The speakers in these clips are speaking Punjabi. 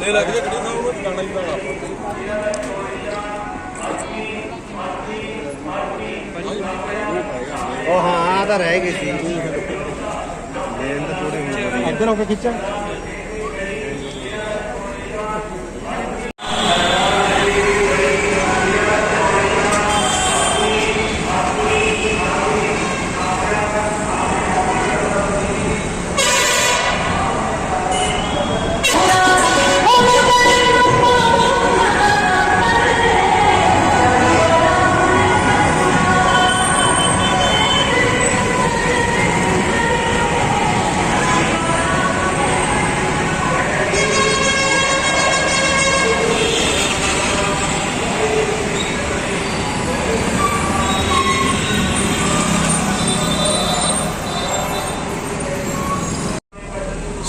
ਲੈ ਲੱਗ ਜੇ ਕਿਹੜੇ ਸਾਹਿਬ ਨੂੰ ਜਾਣਾ ਹੀ ਪੈਣਾ। ਆਪਾਂ ਉਹ ਹਾਂ ਆ ਤਾਂ ਰਹਿ ਗਈ ਸੀ। ਮੇਨ ਤਾਂ ਥੋੜੇ ਇੱਧਰ ਹੋ ਕੇ ਖਿੱਚਾਂ।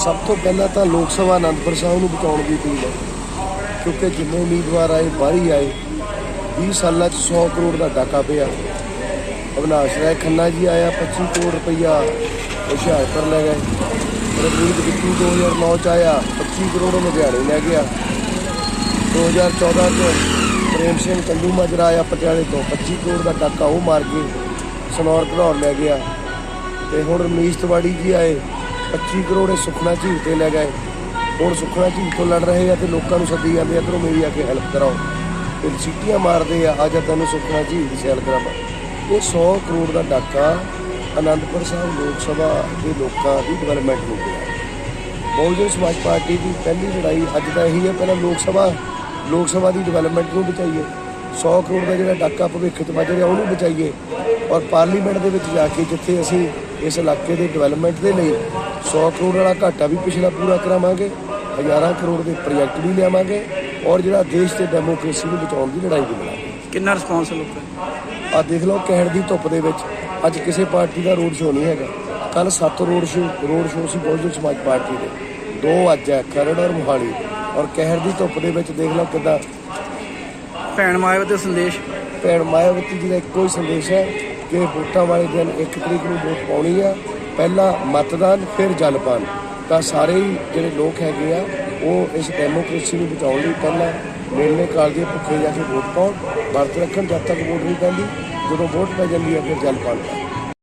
ਸਭ ਤੋਂ ਪਹਿਲਾਂ ਤਾਂ ਲੋਕ ਸਭਾ ਅਨੰਦਪੁਰ ਸਾਹਿਬ ਨੂੰ ਬਚਾਉਣ ਦੀ ਅਪੀਲ ਹੈ, ਕਿਉਂਕਿ ਜਿੰਨੇ ਉਮੀਦਵਾਰ ਆਏ, ਬਾਹਰੀ ਆਏ 20 ਸਾਲਾਂ 'ਚ 100 ਕਰੋੜ ਦਾ ਡਾਕਾ ਪਿਆ। ਅਵਿਨਾਸ਼ ਰਾਏ ਖੰਨਾ ਜੀ ਆਇਆ 25 ਕਰੋੜ ਰੁਪਈਆ ਹੁਸ਼ਿਆਰਪੁਰ ਲੈ ਗਏ। ਰਵਨੀਤ ਬਿੱਟੂ 2009 ਚ ਆਇਆ 25 ਕਰੋੜ ਲੁਧਿਆਣੇ ਲੈ ਗਿਆ। 2014 ਚ ਪ੍ਰੇਮ ਸਿੰਘ ਚੰਦੂ ਮਾਜਰਾ ਆਇਆ ਪਟਿਆਲੇ ਤੋਂ 25 ਕਰੋੜ ਦਾ ਡਾਕਾ ਉਹ ਮਾਰ ਕੇ ਸਨੌਰ ਘੜੌਰ ਲੈ ਗਿਆ। ਤੇ ਹੁਣ ਰਮਨੀਸ਼ ਤਿਵਾੜੀ ਜੀ ਆਏ 25 ਕਰੋੜ ਇਹ ਸੁਖਨਾ ਝੀਲ ਤੇ ਲੈ ਗਏ। ਹੁਣ ਸੁਖਨਾ ਝੀਲ ਤੋਂ ਲੜ ਰਹੇ ਆ ਤੇ ਲੋਕਾਂ ਨੂੰ ਸੱਦੀ ਜਾਂਦੇ ਆ, ਇੱਧਰੋਂ ਮੇਰੀ ਆ ਕੇ ਹੈਲਪ ਕਰਾਓ। ਤੇ ਸੀਟੀਆਂ ਮਾਰਦੇ ਆ, ਅੱਜ ਤੈਨੂੰ ਸੁਖਨਾ ਝੀਲ ਦੀ ਸੈਲ ਕਰਾਵਾਂ। ਇਹ 100 ਕਰੋੜ ਦਾ ਡਾਕਾ ਅਨੰਦਪੁਰ ਸਾਹਿਬ ਲੋਕ ਸਭਾ ਦੇ ਲੋਕਾਂ ਦੀ ਡਿਵੈਲਪਮੈਂਟ ਨੂੰ ਗਿਆ। ਬਹੁਜਨ ਸਮਾਜ ਪਾਰਟੀ ਦੀ ਪਹਿਲੀ ਲੜਾਈ ਅੱਜ ਤਾਂ ਇਹੀ ਹੈ, ਪਹਿਲਾਂ ਲੋਕ ਸਭਾ ਲੋਕ ਸਭਾ ਦੀ ਡਿਵੈਲਪਮੈਂਟ ਨੂੰ ਬਚਾਈਏ। 100 ਕਰੋੜ ਦਾ ਜਿਹੜਾ ਡਾਕਾ ਭਵਿੱਖ 'ਚ ਵੱਜ ਰਿਹਾ, ਉਹਨੂੰ ਬਚਾਈਏ। ਔਰ ਪਾਰਲੀਮੈਂਟ ਦੇ ਵਿੱਚ ਜਾ ਕੇ ਜਿੱਥੇ ਅਸੀਂ ਇਸ ਇਲਾਕੇ ਦੇ ਡਿਵੈਲਪਮੈਂਟ ਦੇ ਲਈ 100 ਕਰੋੜ ਵਾਲਾ ਘਾਟਾ ਵੀ ਪਿਛਲਾ ਪੂਰਾ ਕਰਾਵਾਂਗੇ ਹਜ਼ਾਰਾਂ ਕਰੋੜ ਦੇ ਪ੍ਰੋਜੈਕਟ ਵੀ ਲਿਆਵਾਂਗੇ ਔਰ ਜਿਹੜਾ ਦੇਸ਼ ਤੇ ਡੈਮੋਕ੍ਰੇਸੀ ਨੂੰ ਬਚਾਉਣ ਦੀ ਲੜਾਈ ਵੀ ਲੜਾਂਗੇ ਕਿੰਨਾ ਰਿਸਪੌਂਸ ਲੋਕਾਂ ਦਾ? ਆ ਦੇਖ ਲਓ ਕਹਿਣ ਦੀ ਧੁੱਪ ਦੇ ਵਿੱਚ ਅੱਜ ਕਿਸੇ ਪਾਰਟੀ ਦਾ ਰੋਡ ਸ਼ੋਅ ਨਹੀਂ ਹੈਗਾ ਕੱਲ ਸੱਤ ਰੋਡ ਸ਼ੋਅ ਰੋਡ ਸ਼ੋਅ ਸੀ ਬਹੁਜਨ ਸਮਾਜ ਪਾਰਟੀ ਦੇ ਦੋ ਅੱਜ ਹੈ ਖਰੜ ਔਰ ਮੋਹਾਲੀ ਔਰ ਕਹਿਰ ਦੀ ਧੁੱਪ ਦੇ ਵਿੱਚ ਦੇਖ ਲਓ ਕਿਦਾਂ ਭੈਣ ਦੇ ਸੰਦੇਸ਼। ਭੈਣ ਮਾਇਆਵਤੀ ਜੀ ਦਾ ਇੱਕੋ ਹੀ ਸੰਦੇਸ਼ ਹੈ ਕਿ ਵੋਟਾਂ ਵਾਲੇ ਦਿਨ 1 ਤਰੀਕ ਨੂੰ ਵੋਟ ਪਾਉਣੀ ਆ ਪਹਿਲਾਂ ਮਤਦਾਨ, ਫਿਰ ਜਲਪਾਨ। ਤਾਂ ਸਾਰੇ ਹੀ ਜਿਹੜੇ ਲੋਕ ਹੈਗੇ ਆ, ਉਹ ਇਸ ਡੈਮੋਕ੍ਰੇਸੀ ਨੂੰ ਬਚਾਉਣ ਲਈ ਪਹਿਲਾਂ ਮੇਲੇ, ਕਾਲ ਦੇ ਭੁੱਖੇ ਜਾ ਕੇ ਵੋਟ ਪਾਉਣ, ਵਰਤ ਰੱਖਣ ਜਦ ਤੱਕ ਵੋਟ ਨਹੀਂ ਪੈਂਦੀ, ਜਦੋਂ ਵੋਟ ਪੈ ਜਾਂਦੀ ਹੈ, ਫਿਰ ਜਲਪਾਨ। ਕਰਨ